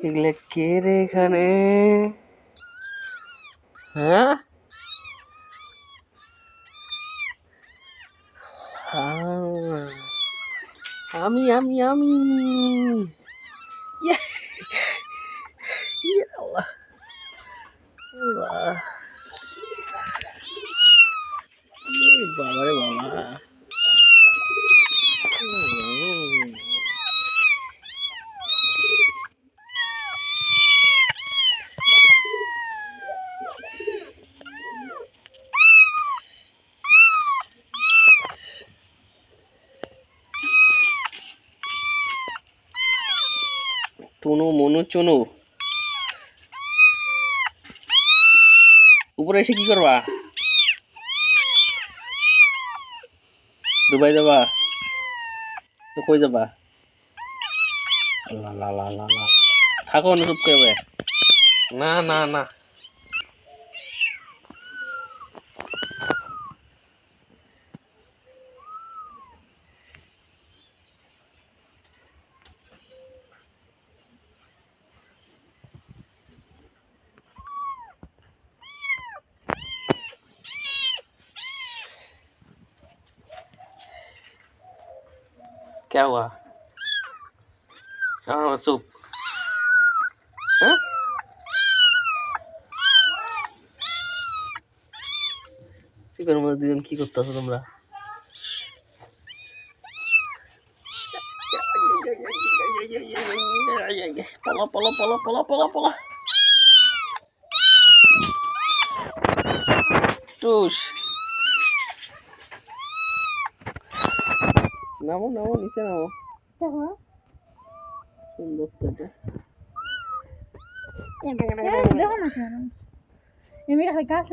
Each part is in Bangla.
এগুলা কে রে এখানে হ্যাঁ হ্যাঁ। আমি আমি আমি ইয়ে! আল্লাহ। আল্লাহ। বাবা রে বাবা টুনু মনু চুনু। উপরে এসে কি করবা? দুবাই যাবা? তো কই যাবা? আল্লাহ থাকো না, চুপ করবে না না না। क्या हुआ हाँ चुप হ্যাঁ চিকের মধ্যে দুজন কি করতেছো তোমরা পলা পলা পলা পলা পলা পলা টুস নামো নামো নিচে নামো। সুন্দর তো এটা। দেখো না কেন এমনি হয় গাছ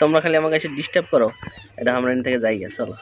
তোমরা খালি আমাকে এসে ডিস্টার্ব করো এটা আমরা এখান থেকে যাই চলো।